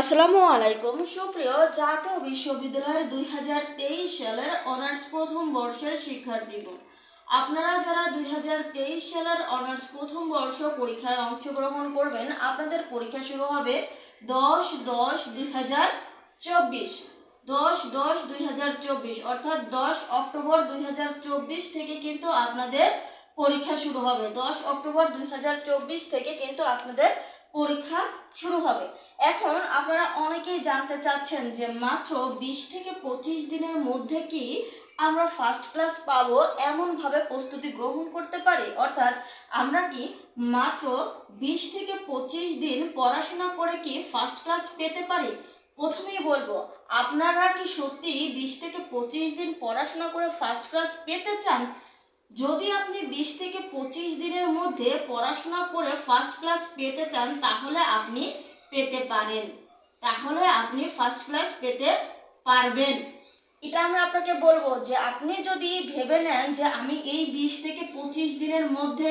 আসসালামু আলাইকুম। সুপ্রিয় জাতীয় বিশ্ববিদ্যালয়ের দুই হাজার তেইশ সালের অনার্স প্রথম বর্ষের শিক্ষার্থীগণ আপনারা যারা দুই হাজার তেইশ সালের অনার্স প্রথম বর্ষ পরীক্ষায় অংশগ্রহণ করবেন, আপনাদের পরীক্ষা শুরু হবে দশ দশ দুই হাজার চব্বিশ। দশ দশ দুই হাজার চব্বিশ, অর্থাৎ দশ অক্টোবর দুই হাজার চব্বিশ থেকে কিন্তু আপনাদের পরীক্ষা শুরু হবে। দশ অক্টোবর দুই হাজার চব্বিশ থেকে কিন্তু আপনাদের পরীক্ষা শুরু হবে। এখন আপনারা অনেকেই জানতে চাচ্ছেন যে মাত্র বিশ থেকে পঁচিশ দিনের মধ্যে কি আমরা ফার্স্ট ক্লাস পাবো এমনভাবে প্রস্তুতি গ্রহণ করতে পারি? অর্থাৎ আমরা কি মাত্র বিশ থেকে পঁচিশ দিন পড়াশোনা করে কি ফার্স্ট ক্লাস পেতে পারি? প্রথমেই বলব, আপনারা কি সত্যি বিশ থেকে পঁচিশ দিন পড়াশোনা করে ফার্স্ট ক্লাস পেতে চান? যদি আপনি বিশ থেকে পঁচিশ দিনের মধ্যে পড়াশোনা করে ফার্স্ট ক্লাস পেতে চান, তাহলে আপনি পেতে পারেন। তাহলে আপনি ফার্স্ট ক্লাস পেতে পারবেন। এটা আমি আপনাকে বলব যে, আপনি যদি ভেবে নেন যে, আমি এই বিশ থেকে পঁচিশ দিনের মধ্যে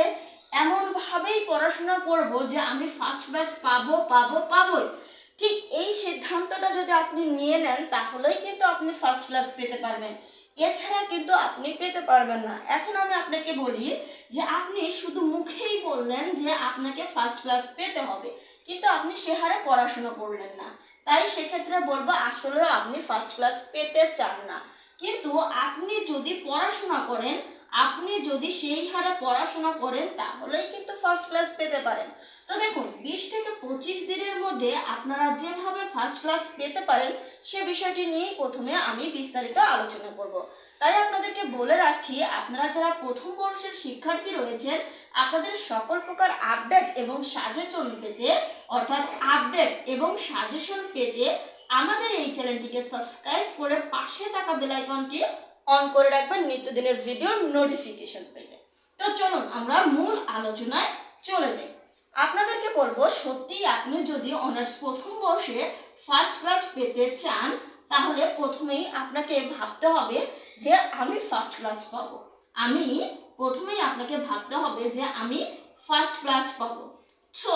এমনভাবেই পড়াশোনা করব যে, আমি ফার্স্ট ক্লাস পাবো পাবো, পাবোই। ঠিক এই সিদ্ধান্তটা যদি আপনি নিয়ে নেন, তাহলেই কিন্তু আপনি ফার্স্ট ক্লাস পেতে পারবেন। এছাড়া কিন্তু আপনি পেতে পারবেন না। এখন আমি আপনাকে বলি যে আপনি শুধু মুখেই বললেন যে আপনাকে ফার্স্ট ক্লাস পেতে হবে, কিন্তু আপনি সে হারে পড়াশোনা করলেন না। তাই সেক্ষেত্রে বলব আসলে আপনি ফার্স্ট ক্লাস পেতে চান না। কিন্তু আপনি যদি পড়াশোনা করেন আপনি যদি সেই হারে পড়াশোনা করেন, তাহলেই কিন্তু ফার্স্ট ক্লাস পেতে পারেন। তো দেখুন, বিশ থেকে পঁচিশ দিনের মধ্যে আপনারা যেভাবে ফার্স্ট ক্লাস পেতে পারেন, সে বিষয়টি নিয়েই প্রথমে আমি বিস্তারিত আলোচনা করব। তাই আপনাদেরকে বলে রাখছি, আপনারা যারা প্রথম বর্ষের শিক্ষার্থী রয়েছেন, আপনাদের সকল প্রকার আপডেট এবং সাজেশন পেতে, অর্থাৎ আপডেট এবং সাজেশন পেতে আমাদের এই চ্যানেলটিকে সাবস্ক্রাইব করে পাশে থাকা বেল আইকনটি অন করে রাখবেন, নিত্যদিনের ভিডিও নোটিফিকেশন পেতে। তো চলুন, আমরা মূল আলোচনায় চলে যাই। আপনাদেরকে বলব সত্যি আপনি যদি অনার্স প্রথম বর্ষে ফার্স্ট ক্লাস পেতে চান, তাহলে প্রথমেই আপনাকে ভাবতে হবে যে আমি ফার্স্ট ক্লাস পাবো। আমি প্রথমেই আপনাকে ভাবতে হবে যে আমি ফার্স্ট ক্লাস পাবো। সো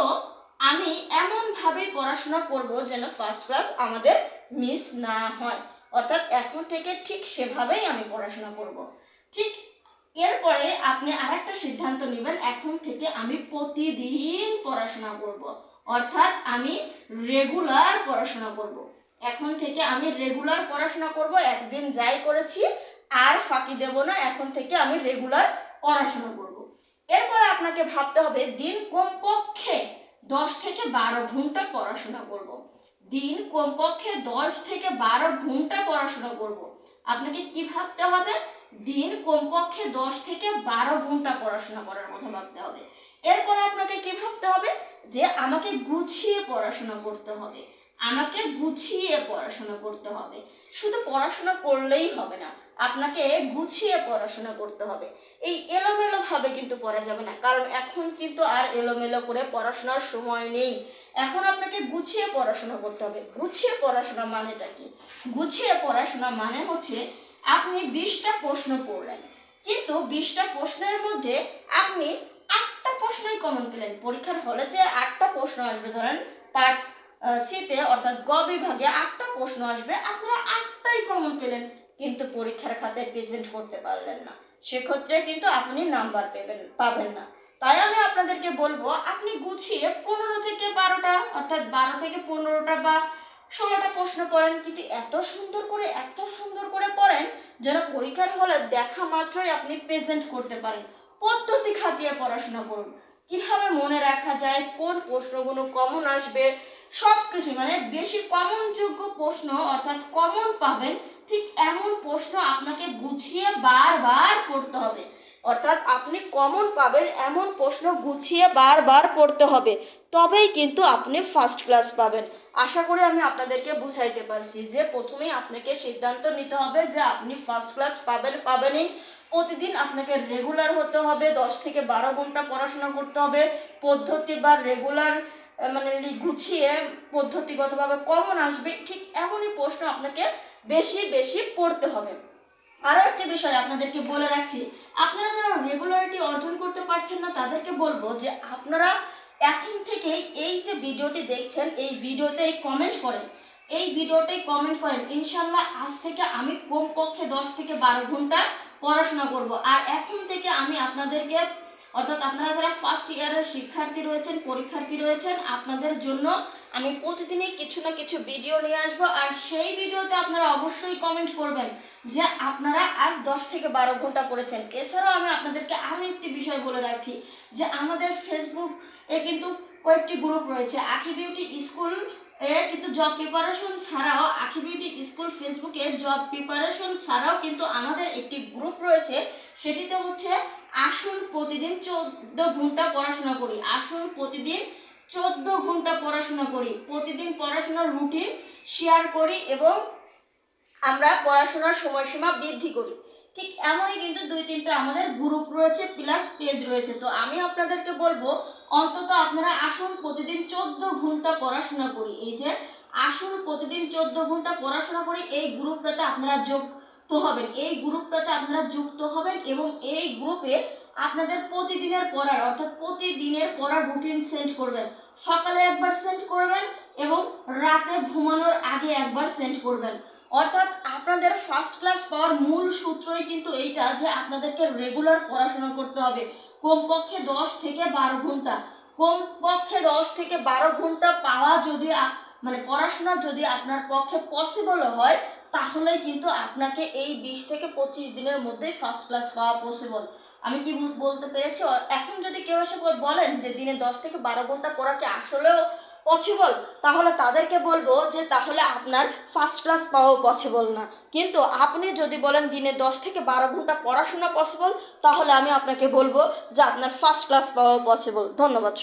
আমি এমনভাবে পড়াশোনা করব যেন ফার্স্ট ক্লাস আমাদের মিস না হয়। অর্থাৎ এখন থেকে ঠিক সেভাবেই আমি পড়াশোনা করব। ঠিক এরপরে আপনি আর একটা সিদ্ধান্ত নেবেন, এখন থেকে আমি প্রতিদিন পড়াশোনা করব। অর্থাৎ আমি রেগুলার পড়াশোনা করব। এখন থেকে আমি রেগুলার পড়াশোনা করব, এতদিন যাই করেছি, আর ফাঁকি দেব না, এখন থেকে আমি রেগুলার পড়াশোনা করব। এরপরে আপনাকে ভাবতে হবে দিন কমপক্ষে দশ থেকে বারো ঘণ্টা পড়াশোনা করব। দিন কমপক্ষে দশ থেকে বারো ঘণ্টা পড়াশোনা করব। আপনাকে কি ভাবতে হবে? দিন কমপক্ষে দশ থেকে বারো ঘণ্টা পড়াশোনা করার কথা ভাবতে হবে। এরপর আপনাকে কি ভাবতে হবে? যে আমাকে গুছিয়ে পড়াশোনা করতে হবে। আমাকে গুছিয়ে পড়াশোনা করতে হবে। শুধু পড়াশোনা করলেই হবে না, আপনাকে গুছিয়ে পড়াশোনা করতে হবে। এই এলোমেলো ভাবে কিন্তু পড়া যাবে না, কারণ এখন কিন্তু আর এলোমেলো করে পড়াশোনার সময় নেই। এখন আপনাকে গুছিয়ে পড়াশোনা করতে হবে। গুছিয়ে পড়াশোনা মানেটা কি? গুছিয়ে পড়াশোনা মানে হচ্ছে আপনি বিশটা প্রশ্ন পড়লেন, কিন্তু বিশটা প্রশ্নের মধ্যে আপনি আটটা প্রশ্নই কমন পেলেন। পরীক্ষার হলে যে আটটা প্রশ্ন আসবে, ধরেন পার্ট সিতে অর্থাৎ গ বিভাগে আটটা প্রশ্ন আসবে। আপনারা আটটাই কমন পেলেন, কিন্তু পরীক্ষার খাতায় প্রেজেন্ট করতে পারলেন না। সেক্ষেত্রে কিন্তু আপনি নাম্বার পেবেন, পাবেন না। তাই আমি আপনাদেরকে বলব, আপনি গুছিয়ে পনেরো থেকে বারোটা, অর্থাৎ বারো থেকে পনেরোটা বা ষোলোটা প্রশ্ন করেন, কিন্তু এত সুন্দর করে, এত সুন্দর করে করেন যেন পরীক্ষার হলে দেখা মাত্রই আপনি প্রেজেন্ট করতে পারেন। পদ্ধতি খাটিয়ে পড়াশোনা করুন। কীভাবে মনে রাখা যায়, কোন প্রশ্নগুলো কমন আসবে সব কিছু মানে বেশি কমন যোগ্য প্রশ্ন অর্থাৎ কমন পাবেন, ঠিক এমন প্রশ্ন আপনাকে গুছিয়ে বারবার পড়তে হবে। অর্থাৎ আপনি কমন পাবেন এমন প্রশ্ন গুছিয়ে বারবার পড়তে হবে, তবেই কিন্তু আপনি ফার্স্ট ক্লাস পাবেন। আশা করি আমি আপনাদেরকে বুঝাইতে পারছি যে প্রথমেই আপনাকে সিদ্ধান্ত নিতে হবে যে আপনি ফার্স্ট ক্লাস পাবেন, পাবেনই। প্রতিদিন আপনাকে রেগুলার হতে হবে, দশ থেকে বারো ঘণ্টা পড়াশোনা করতে হবে। পদ্ধতি বা রেগুলার মানে গুছিয়ে পদ্ধতিগতভাবে কমন আসবে, ঠিক এমনই প্রশ্ন আপনাকে বেশি বেশি পড়তে হবে। আরও একটি বিষয় আপনাদেরকে বলে রাখছি, আপনারা যারা রেগুলারিটি অর্জন করতে পারছেন না, তাদেরকে বলব যে আপনারা এখন থেকে এই যে ভিডিওটি দেখছেন, এই ভিডিওতে কমেন্ট করেন। এই ভিডিওতে কমেন্ট করেন, ইনশাল্লাহ আজ থেকে আমি কমপক্ষে দশ থেকে বারো ঘণ্টা পড়াশোনা করব। আর এখন থেকে আমি আপনাদেরকে অর্থাৎ আপনারা যারা ফার্স্ট ইয়ারের শিক্ষার্থী রয়েছেন, পরীক্ষার্থী রয়েছেন, আপনাদের জন্য আমি প্রতিদিনই কিছু না কিছু ভিডিও নিয়ে আসব। আর সেই ভিডিওতে আপনারা অবশ্যই কমেন্ট করবেন যে আপনারা আজ দশ থেকে বারো ঘণ্টা পড়েছেন। এছাড়াও আমি আপনাদেরকে আরও একটি বিষয় বলে রাখছি যে আমাদের ফেসবুক এ কিন্তু কয়েকটি গ্রুপ রয়েছে। আখি বিউটি স্কুল এ কিন্তু জব প্রিপারেশন ছাড়াও, আখি বিউটি স্কুল ফেসবুকে জব প্রিপারেশন ছাড়াও কিন্তু আমাদের একটি গ্রুপ রয়েছে। সেটিতে হচ্ছে আসুন প্রতিদিন চোদ্দ ঘণ্টা পড়াশোনা করি। আসুন প্রতিদিন চোদ্দ ঘণ্টা পড়াশোনা করি। প্রতিদিন পড়াশোনার রুটিন শেয়ার করি এবং আমরা পড়াশোনার সময়সীমা বৃদ্ধি করি। ঠিক এমনই কিন্তু দুই তিনটা আমাদের গ্রুপ রয়েছে প্লাস পেজ রয়েছে। তো আমি আপনাদেরকে বলব, অন্তত আপনারা আসুন প্রতিদিন চোদ্দ ঘণ্টা পড়াশোনা করি। এই যে আসুন প্রতিদিন চোদ্দ ঘণ্টা পড়াশোনা করি, এই গ্রুপটাতে আপনারা যুক্ত হবেন। এই গ্রুপটাতে আপনারা যুক্ত হবেন এবং এই গ্রুপে আপনাদের প্রতিদিনের পড়ার, অর্থাৎ প্রতিদিনের পড়ার রুটিন সেন্ড করবেন। সকালে একবার সেন্ড করবেন এবং রাতে ঘুমানোর আগে একবার সেন্ড করবেন। অর্থাৎ আপনাদের ফার্স্ট ক্লাস পাওয়ার মূল সূত্রই কিন্তু এইটা যে আপনাদেরকে রেগুলার পড়াশোনা করতে হবে। কমপক্ষে দশ থেকে বারো ঘণ্টা। কমপক্ষে দশ থেকে বারো ঘণ্টা পাওয়া যদি মানে পড়াশোনা যদি আপনার পক্ষে পসিবল হয় তাহলে কিন্তু আপনাকে এই বিশ থেকে পঁচিশ দিনের মধ্যেই ফার্স্ট ক্লাস পাওয়া পসিবল আমি কি বলতে পেরেছি? এখন যদি কেউ এসে বলেন যে দিনে দশ থেকে বারো ঘণ্টা পড়া কি আসলেও পসিবল তাহলে তাদেরকে বলব যে তাহলে আপনার ফার্স্ট ক্লাস পাওয়াও পসিবল না। কিন্তু আপনি যদি বলেন দিনে দশ থেকে বারো ঘণ্টা পড়াশোনা পসিবল তাহলে আমি আপনাকে বলব যে আপনার ফার্স্ট ক্লাস পাওয়াও পসিবল ধন্যবাদ।